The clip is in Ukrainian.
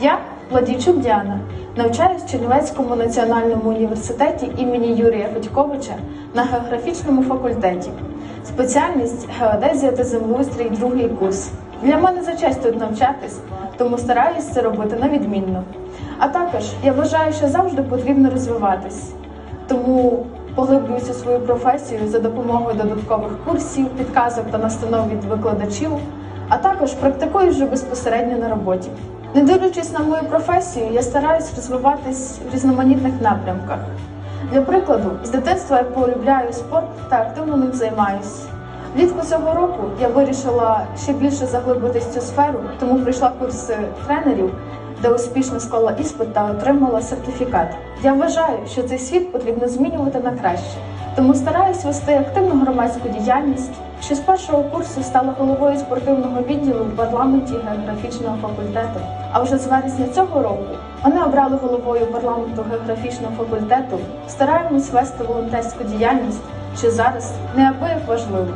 Я Владійчук Діана, навчаюсь в Чернівецькому національному університеті імені Юрія Федьковича на географічному факультеті. Спеціальність геодезія та землеустрій другий курс. Для мене за честь тут навчатись, тому стараюсь це робити на відмінно. А також я вважаю, що завжди потрібно розвиватись. Тому поглиблююся свою професію за допомогою додаткових курсів, підказок та настанов від викладачів, а також практикую вже безпосередньо на роботі. Не дивлячись на мою професію, я стараюсь розвиватись в різноманітних напрямках. Для прикладу, з дитинства я полюбляю спорт та активно ним займаюсь. Влітку цього року я вирішила ще більше заглибитись в цю сферу, тому прийшла курси тренерів, де успішно склала іспит та отримала сертифікат. Я вважаю, що цей світ потрібно змінювати на краще, тому стараюсь вести активну громадську діяльність. Ще з першого курсу стала головою спортивного відділу в парламенті географічного факультету. А вже з вересня цього року мене обрали головою парламенту географічного факультету. Стараємось вести волонтерську діяльність, що зараз неабияк важливо.